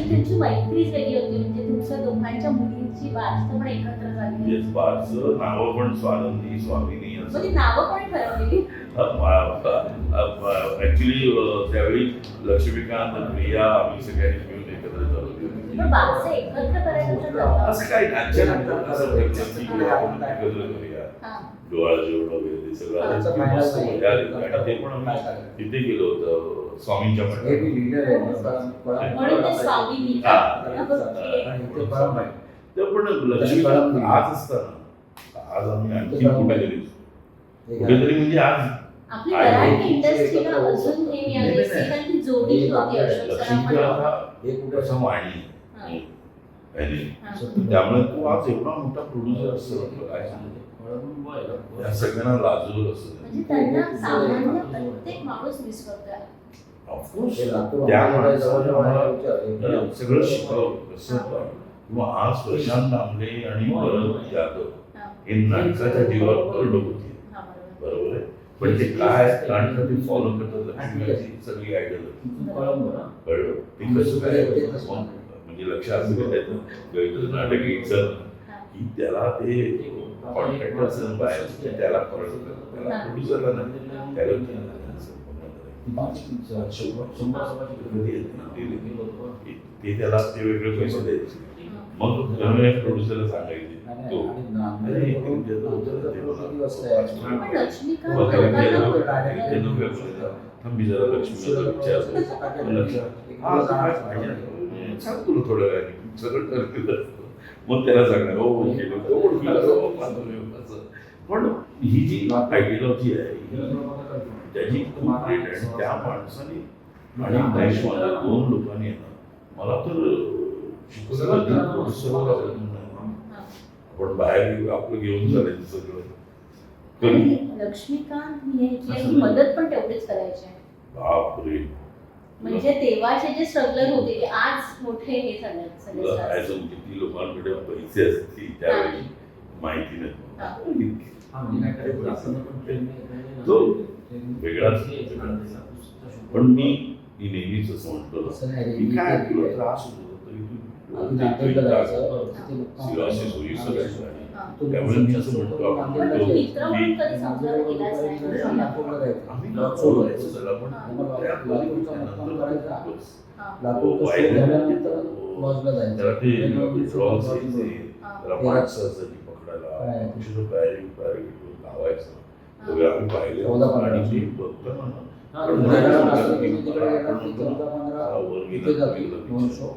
पण त्यांची मैत्रीच वेगळी होती. म्हणजे तुमच्या दोघांच्या मुलींची बारसं पण एकत्र झाली. येस बारचं नावं पण स्वानंदी स्वामिनी मग असं. ती नावं ठरवलेली. ऍक्च्युली त्यावेळी लक्ष्मीकांत प्रिया आम्ही सगळ्यांनी मिळून एकत्र. पण बारसं एकत्र करायचं तर ठरवलं. असं काही अचानक असं ठरलं की आपण एकत्र करूया. हा. डोळा जेवण वगैरे ते सगळं आलं. आमचं ती final मस्त नाही. मजा आली. आणि ते पण आम्ही तिथे गेलो होतो स्वामींच्या हे मठात ते पण लक्ष्मीकांत आज असताना आज आम्ही आणखी कुठेतरी कुठेतरी म्हणजे आज इंडस्ट्रीला अजून हे जोडी हे होती अशोक सराफ हे कुठे वाणी. त्यामुळे तो आज एवढा मोठा प्रोड्युसर असतो काय? या सगळ्यांना लाजूर असं. म्हणजे त्या माणसाने सगळं शिकवलं कसं. किंवा आज प्रशांत दामले आणि जाधव हा. नाटकाच्या जीवावर करडो होती. बरोबर. आहे. पण ते काय कारण का ते फॉलो करतात सगळी आयडल कळलं ते कसं काय म्हणजे लक्ष असं की त्याचं गैर नाटक यायचं हा. की त्याला ते कॉन्ट्रॅक्टर बाहेर त्याला कळलं त्याला हा. प्रोड्युसरला नाही त्याला ते त्याला ते वेगळे पैसे द्यायचे मग त्यामुळे प्रोड्युसरला सांगायचे आणि- तो आणि नांदेड अरे, वरून ते तो- उजळचं ते रोड मला- किती वाजता आहे? पण लक्ष्मीकांत बघा, लोकांना ते पण- ते नको बोलायला. थांब मी जरा लक्ष्मीला विचारतो लक्ष्मी हा काय पाहिजे सांग तुला थोड्या वेळाने. सगळं मग त्याला सांगणार हो हो, केलं हो, असं. पण ही जी आयडियॉलॉजी आहे ही त्याची खूप ग्रेट आहे. त्या माणसाने आणि महेशवाला दोन लोकांनी मला तर. हा. आपण बाहेर आपलं घेऊन चालायचं सगळं. लक्ष्मीकांत मदत पण तेवढीच करायची बापरे. म्हणजे तेव्हाचे जे स्ट्रगलर होते ते आज मोठे हे झाले किती लोकांकडे पैसे असतील त्यावेळी माहिती हा. नाही तो वेगळाच पण मी मी नेहमीच असं की काय तुला त्रास होतो तरी तू आम्ही ते नांदेडला त्यामुळे मी असं म्हणतो आपण. आम्ही जायचं. त्याला पण ते. त्याला यायचे. त्याला पकडायला. लावायचं. सगळं आम्ही पाहिले. आणि ते बघताना ना, आपण की म्हणतो,